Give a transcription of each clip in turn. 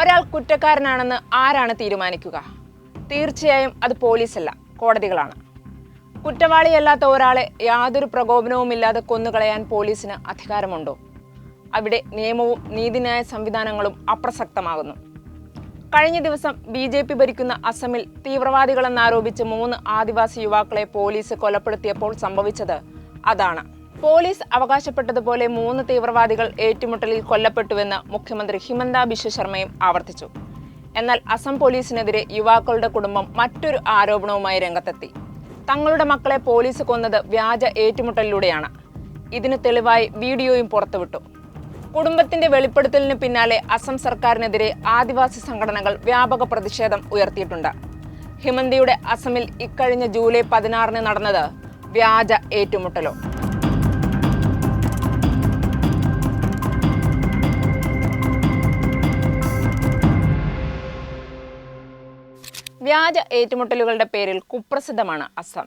ഒരാൾ കുറ്റക്കാരനാണെന്ന് ആരാണ് തീരുമാനിക്കുക? തീർച്ചയായും അത് പോലീസല്ല കോടതികളാണ്. കുറ്റവാളിയല്ലാത്ത ഒരാളെ യാതൊരു പ്രകോപനവുമില്ലാതെ കൊന്നുകളയാൻ പോലീസിന് അധികാരമുണ്ടോ? അവിടെ നിയമവും നീതിന്യായ സംവിധാനങ്ങളും അപ്രസക്തമാകുന്നു. കഴിഞ്ഞ ദിവസം ബി ജെ പി ഭരിക്കുന്ന അസമിൽ തീവ്രവാദികളെന്നാരോപിച്ച് മൂന്ന് ആദിവാസി യുവാക്കളെ പോലീസ് കൊലപ്പെടുത്തിയപ്പോൾ സംഭവിച്ചത് അതാണ്. പോലീസ് അവകാശപ്പെട്ടതുപോലെ മൂന്ന് തീവ്രവാദികൾ ഏറ്റുമുട്ടലിൽ കൊല്ലപ്പെട്ടുവെന്ന് മുഖ്യമന്ത്രി ഹിമന്ത ബിശ്വ ശർമ്മയും ആവർത്തിച്ചു. എന്നാൽ അസം പോലീസിനെതിരെ യുവാക്കളുടെ കുടുംബം മറ്റൊരു ആരോപണവുമായി രംഗത്തെത്തി. തങ്ങളുടെ മക്കളെ പോലീസ് കൊന്നത് വ്യാജ ഏറ്റുമുട്ടലിലൂടെയാണ്. ഇതിന് തെളിവായി വീഡിയോയും പുറത്തുവിട്ടു. കുടുംബത്തിന്റെ വെളിപ്പെടുത്തലിന് പിന്നാലെ അസം സർക്കാരിനെതിരെ ആദിവാസി സംഘടനകൾ വ്യാപക പ്രതിഷേധം ഉയർത്തിയിട്ടുണ്ട്. ഹിമന്തിയുടെ അസമിൽ ഇക്കഴിഞ്ഞ ജൂലൈ പതിനാറിന് നടന്നത് വ്യാജ ഏറ്റുമുട്ടലോ? വ്യാജ ഏറ്റുമുട്ടലുകളുടെ പേരിൽ കുപ്രസിദ്ധമാണ് അസം.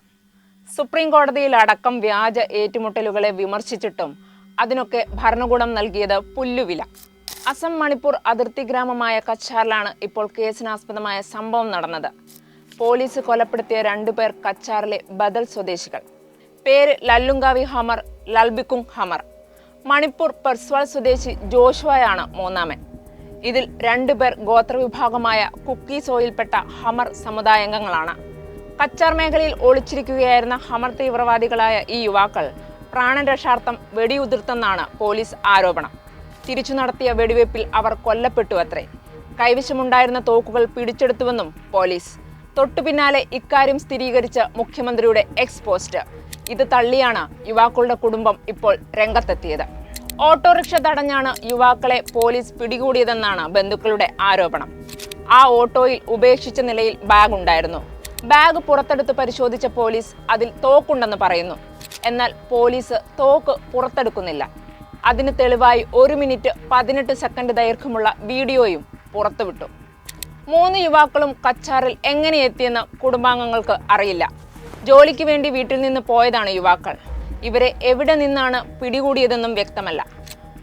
സുപ്രീം കോടതിയിൽ അടക്കം വ്യാജ ഏറ്റുമുട്ടലുകളെ വിമർശിച്ചിട്ടും അതിനൊക്കെ ഭരണകൂടം നൽകിയത് പുല്ലുവില. അസം മണിപ്പൂർ അതിർത്തി ഗ്രാമമായ കച്ചാറിലാണ് ഇപ്പോൾ കേസിനാസ്പദമായ സംഭവം നടന്നത്. പോലീസ് കൊലപ്പെടുത്തിയ രണ്ടുപേർ കച്ചാറിലെ ബദൽ സ്വദേശികൾ. പേര് ലല്ലുങ്കാവി ഹമർ ലൽബിക്കുങ് ഹമർ. മണിപ്പൂർ പെർസ്വാൾ സ്വദേശി ജോഷുവയാണ് മൂന്നാമൻ. ഇതിൽ രണ്ടുപേർ ഗോത്രവിഭാഗമായ കുക്കി സോയിൽപ്പെട്ട ഹമർ സമുദായാംഗങ്ങളാണ്. കച്ചാർ മേഖലയിൽ ഒളിച്ചിരിക്കുകയായിരുന്ന ഹമർ തീവ്രവാദികളായ ഈ യുവാക്കൾ പ്രാണൻ രക്ഷാർത്ഥം വെടിയുതിർത്തെന്നാണ് പോലീസ് ആരോപണം. തിരിച്ചു നടത്തിയ വെടിവയ്പിൽ അവർ കൊല്ലപ്പെട്ടു അത്രേ. കൈവശമുണ്ടായിരുന്ന തോക്കുകൾ പിടിച്ചെടുത്തുവെന്നും പോലീസ്. തൊട്ടു പിന്നാലെ ഇക്കാര്യം സ്ഥിരീകരിച്ച മുഖ്യമന്ത്രിയുടെ എക്സ് പോസ്റ്റ്. ഇത് തള്ളിയാണ് യുവാക്കളുടെ കുടുംബം ഇപ്പോൾ രംഗത്തെത്തിയത്. ഓട്ടോറിക്ഷ തടഞ്ഞാണ് യുവാക്കളെ പോലീസ് പിടികൂടിയതെന്നാണ് ബന്ധുക്കളുടെ ആരോപണം. ആ ഓട്ടോയിൽ ഉപേക്ഷിച്ച നിലയിൽ ബാഗ് ഉണ്ടായിരുന്നു. ബാഗ് പുറത്തെടുത്ത് പരിശോധിച്ച പോലീസ് അതിൽ തോക്കുണ്ടെന്ന് പറയുന്നു. എന്നാൽ പോലീസ് തോക്ക് പുറത്തെടുക്കുന്നില്ല. അതിന് തെളിവായി ഒരു മിനിറ്റ് പതിനെട്ട് സെക്കൻഡ് ദൈർഘ്യമുള്ള വീഡിയോയും പുറത്തുവിട്ടു. മൂന്ന് യുവാക്കളും കച്ചാറിൽ എങ്ങനെ എത്തിയെന്ന് കുടുംബാംഗങ്ങൾക്ക് അറിയില്ല. ജോലിക്ക് വേണ്ടി വീട്ടിൽ നിന്ന് പോയതാണ് യുവാക്കൾ. ഇവരെ എവിടെ നിന്നാണ് പിടികൂടിയതെന്നും വ്യക്തമല്ല.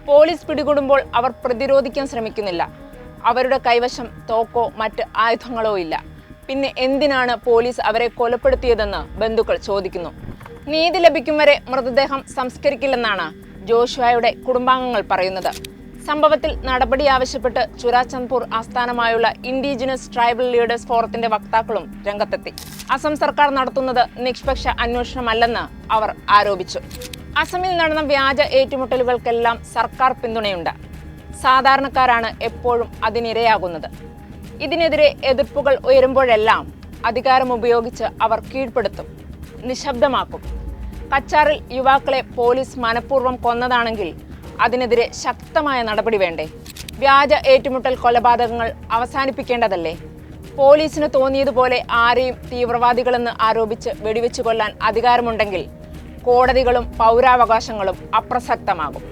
പോലീസ് പിടികൂടുമ്പോൾ അവർ പ്രതിരോധിക്കാൻ ശ്രമിക്കുന്നില്ല. അവരുടെ കൈവശം തോക്കോ മറ്റ് ആയുധങ്ങളോ ഇല്ല. പിന്നെ എന്തിനാണ് പോലീസ് അവരെ കൊലപ്പെടുത്തിയതെന്ന് ബന്ധുക്കൾ ചോദിക്കുന്നു. നീതി ലഭിക്കും വരെ മൃതദേഹം സംസ്കരിക്കില്ലെന്നാണ് ജോഷുവയുടെ കുടുംബാംഗങ്ങൾ പറയുന്നത്. സംഭവത്തിൽ നടപടി ആവശ്യപ്പെട്ട് ചുരാചന്ദ്പൂർ ആസ്ഥാനമായുള്ള ഇൻഡിജിനസ് ട്രൈബൽ ലീഡേഴ്സ് ഫോറത്തിന്റെ വക്താക്കളും രംഗത്തെത്തി. അസം സർക്കാർ നടത്തുന്നത് നിഷ്പക്ഷ അന്വേഷണമല്ലെന്ന് അവർ ആരോപിച്ചു. അസമിൽ നടന്ന വ്യാജ ഏറ്റുമുട്ടലുകൾക്കെല്ലാം സർക്കാർ പിന്തുണയുണ്ട്. സാധാരണക്കാരാണ് എപ്പോഴും അതിനിരയാകുന്നത്. ഇതിനെതിരെ എതിർപ്പുകൾ ഉയരുമ്പോഴെല്ലാം അധികാരം ഉപയോഗിച്ച് അവർ കീഴ്പ്പെടുത്തും നിശബ്ദമാക്കും. കച്ചാറിൽ യുവാക്കളെ പോലീസ് മനഃപൂർവം കൊന്നതാണെങ്കിൽ അതിനെതിരെ ശക്തമായ നടപടി വേണ്ടേ? വ്യാജ ഏറ്റുമുട്ടൽ കൊലപാതകങ്ങൾ അവസാനിപ്പിക്കേണ്ടതല്ലേ? പോലീസിന് തോന്നിയതുപോലെ ആരെയും തീവ്രവാദികളെന്ന് ആരോപിച്ച് വെടിവെച്ചു കൊല്ലാൻ അധികാരമുണ്ടെങ്കിൽ കോടതികളും പൗരാവകാശങ്ങളും അപ്രസക്തമാകും.